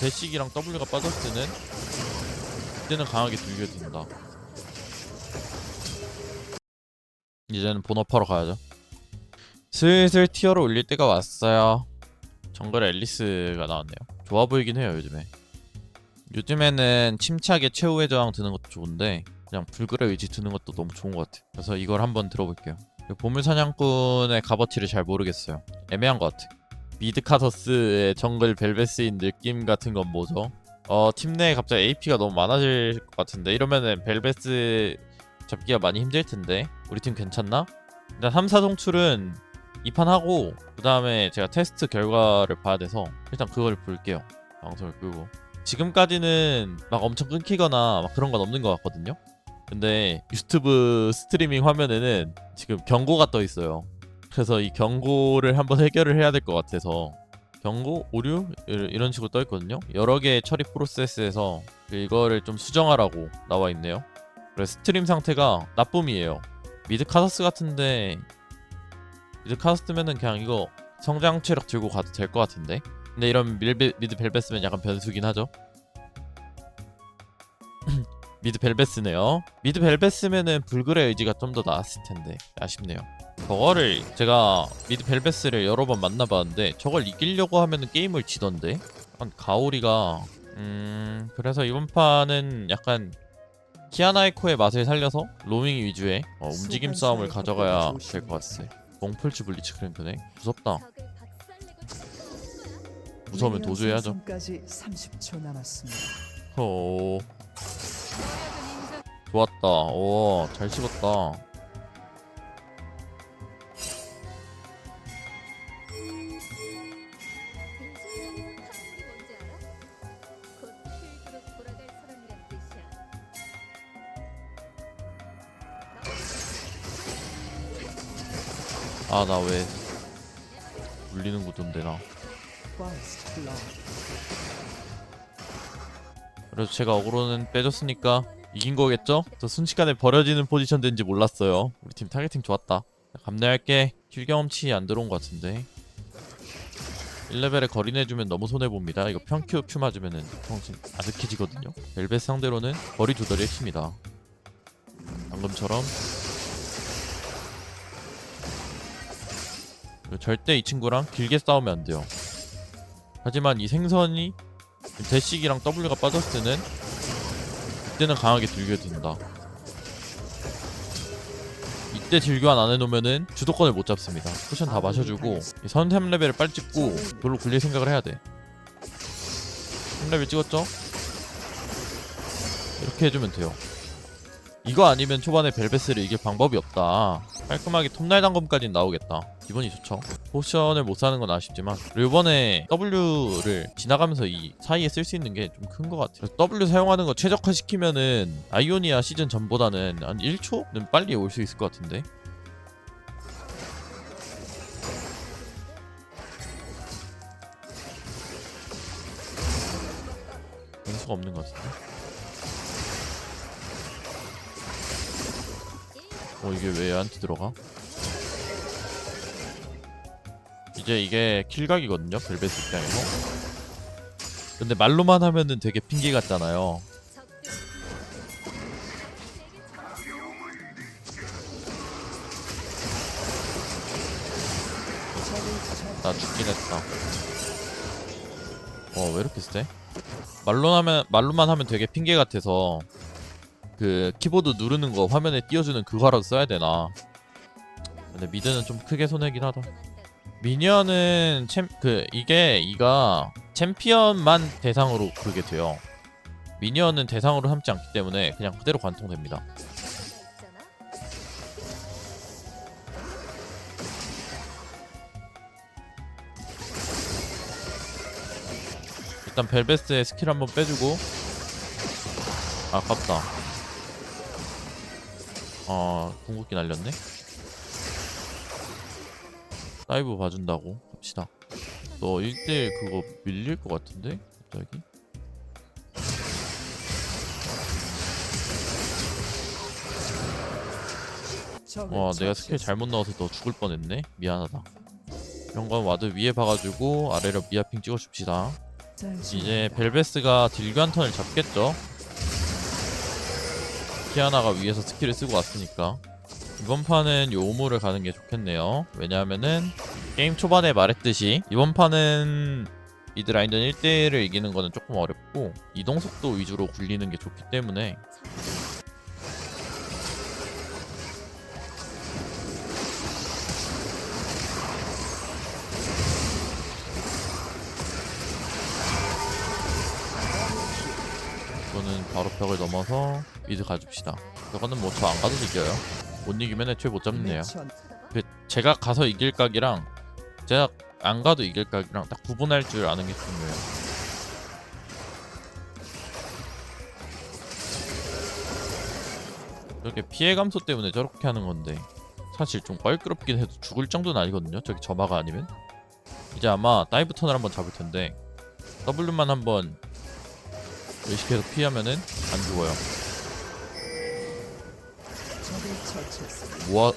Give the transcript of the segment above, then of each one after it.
대식이랑 W가 빠졌을 때는 그때는 강하게 들겨진다. 이제는 본업하러 가야죠. 슬슬 티어를 올릴 때가 왔어요. 정글에 앨리스가 나왔네요. 좋아 보이긴 해요 요즘에. 요즘에는 침착에 최후의 저항 드는 것도 좋은데 그냥 불굴의 의지 드는 것도 너무 좋은 것 같아. 그래서 이걸 한번 들어볼게요. 보물 사냥꾼의 값어치를 잘 모르겠어요. 애매한 것 같아. 미드 카서스의 정글 벨베스인 느낌 같은 건 뭐죠? 어, 팀 내에 갑자기 AP가 너무 많아질 것 같은데 이러면은 벨베스 잡기가 많이 힘들 텐데 우리 팀 괜찮나? 일단 3, 4동출은 2판 하고 그 다음에 제가 테스트 결과를 봐야 돼서 일단 그걸 볼게요. 방송을 끄고 지금까지는 막 엄청 끊기거나 막 그런 건 없는 것 같거든요. 근데 유튜브 스트리밍 화면에는 지금 경고가 떠 있어요. 그래서 이 경고를 한번 해결을 해야 될 것 같아서 경고 오류 이- 이런 식으로 떠 있거든요. 여러 개의 처리 프로세스에서 이거를 좀 수정하라고 나와 있네요. 그래서 스트림 상태가 나쁨이에요. 미드 카서스 같은데 미드 카서스면은 그냥 이거 성장 체력 들고 가도 될 것 같은데. 근데 이런 밀베, 미드 벨베스면 약간 변수긴 하죠. 미드 벨베스네요. 미드 벨베스면은 불굴의 의지가 좀 더 나았을 텐데 아쉽네요. 저거를 제가 미드 벨베스를 여러 번 만나봤는데 저걸 이기려고 하면은 게임을 지던데. 약간 가오리가 음 그래서 이번 판은 약간 키아나이코의 맛을 살려서 로밍 위주의 어, 움직임 싸움을 가져가야 될 것 같아. 몽플츠 블리츠 크랭크네. 무섭다. 무서우면 도주해야죠. 까지 30초 남았습니다. 오. 좋았다. 오, 잘 찍었다. 아, 나왜 울리는 구도인데 나. First blood. 그래서 제가 어그로는 빼줬으니까 이긴 거겠죠? 저 순식간에 버려지는 포지션 된지 몰랐어요. 우리 팀 타겟팅 좋았다. 감내할게. 킬 경험치 안 들어온 것 같은데. 1레벨에 거리 내주면 너무 손해봅니다. 이거 평큐 큐 맞으면은 평생 아득해지거든요. 벨벳 상대로는 거리 조절이 핵심이다. 방금처럼 절대 이 친구랑 길게 싸우면 안 돼요. 하지만 이 생선이 대식이랑 W가 빠졌을 때는 그때는 강하게 들겨진다. 이때 딜교환 안 해놓으면은 주도권을 못 잡습니다. 쿠션 다 마셔주고 이 선템 레벨을 빨리 찍고 별로 굴릴 생각을 해야 돼. 3레벨 찍었죠? 이렇게 해주면 돼요. 이거 아니면 초반에 벨베스를 이길 방법이 없다. 깔끔하게 톱날 단검까지 나오겠다. 기분이 좋죠. 포션을 못 사는 건 아쉽지만 이번에 W를 지나가면서 이 사이에 쓸 수 있는 게 좀 큰 것 같아요. W 사용하는 거 최적화 시키면은 아이오니아 시즌 전보다는 한 1초는 빨리 올 수 있을 것 같은데. 변수가 없는 것 같은데. 어 이게 왜 얘한테 들어가? 이제 이게 킬각이거든요 벨벳 입장에서 근데 말로만 하면은 되게 핑계 같잖아요 나 죽긴 했다 어왜 이렇게 세? 말로 하면 말로만 하면 되게 핑계 같아서 그 키보드 누르는 거 화면에 띄워주는 그거라도 써야 되나 근데 미드는 좀 크게 손해긴 하다 미니언은 챔, 그 이게 이가 챔피언만 대상으로 그게 돼요. 미니언은 대상으로 삼지 않기 때문에 그냥 그대로 관통됩니다. 일단 벨베스의 스킬 한번 빼주고 아깝다. 아 궁극기 날렸네. 다이브 봐준다고 합시다. 너 1대1 그거 밀릴 것 같은데? 갑자기? 와 내가 스킬. 잘못 넣어서 너 죽을 뻔했네? 미안하다. 이런 건 와드 위에 봐가지고 아래로 미아핑 찍어줍시다. 이제. 벨베스가 딜관 턴을 잡겠죠 키아나가 위에서 스킬을 쓰고 왔으니까. 이번 판은 요무를 가는 게 좋겠네요. 왜냐하면은 게임 초반에 말했듯이 이번 판은 미드 라인전 1대1을 이기는 거는 조금 어렵고 이동 속도 위주로 굴리는 게 좋기 때문에 이거는 바로 벽을 넘어서 미드 가줍시다 이거는 뭐 저 안 가도 이겨요 못 이기면 애초에 못 잡네요 그 제가 가서 이길 각이랑 제가 안 가도 이길 각이랑 딱 구분할 줄 아는 게 중요해요. 이렇게 피해 감소 때문에 저렇게 하는 건데 사실 좀 껄끄럽긴 해도 죽을 정도는 아니거든요. 저기 점화가 아니면 이제 아마 다이브 턴을 한번 잡을 텐데 W만 한번 의식해서 피하면은 안 죽어요. 모아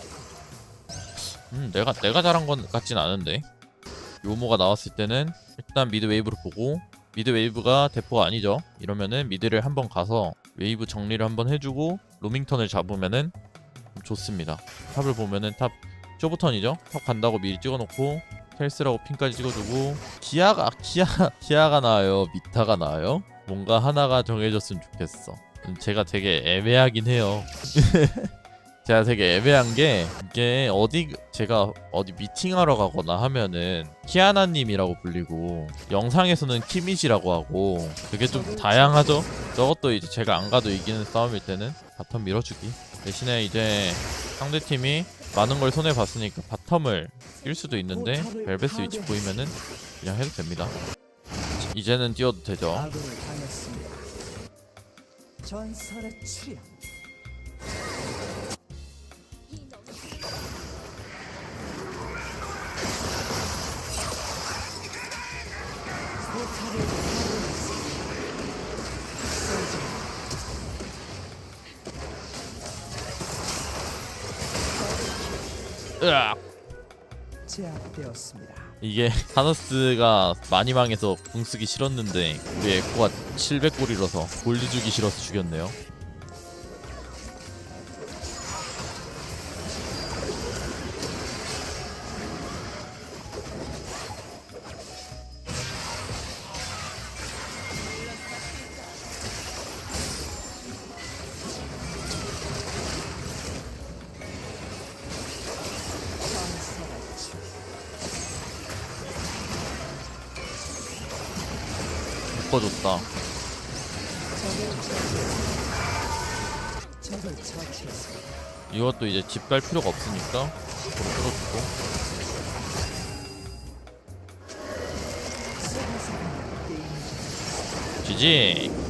음 내가 내가 잘한 건 같진 않은데. 요모가 나왔을 때는 일단 미드 웨이브를 보고 미드 웨이브가 대포가 아니죠. 이러면은 미드를 한번 가서 웨이브 정리를 한번 해주고 로밍턴을 잡으면은 좋습니다. 탑을 보면은 탑 쇼부턴이죠? 탑 간다고 미리 찍어놓고 텔스라고 핀까지 찍어주고 기아가 기아 기아가 나와요? 미타가 나와요 뭔가 하나가 정해졌으면 좋겠어 음, 제가 되게 애매하긴 해요 제가 되게 애매한 게 이게 어디 제가 어디 미팅하러 가거나 하면은 키아나님이라고 불리고 영상에서는 키미시라고 하고 그게 좀 다양하죠. 저것도 이제 제가 안 가도 이기는 싸움일 때는 바텀 밀어주기 대신에 이제 상대 팀이 많은 걸 손해 봤으니까 바텀을 뛸 수도 있는데 벨베스 위치 보이면은 그냥 해도 됩니다. 이제는 뛰어도 되죠. 전설의 파괴했습니다. 으악! 제압되었습니다. 이게 타노스가 많이 망해서 궁 쓰기 싫었는데 우리 에코가 700골이라서 골드 주기 싫어서 죽였네요. 바꿔줬다. 이것도 이제 집 갈 필요가 없으니까 바로 끌어주고 GG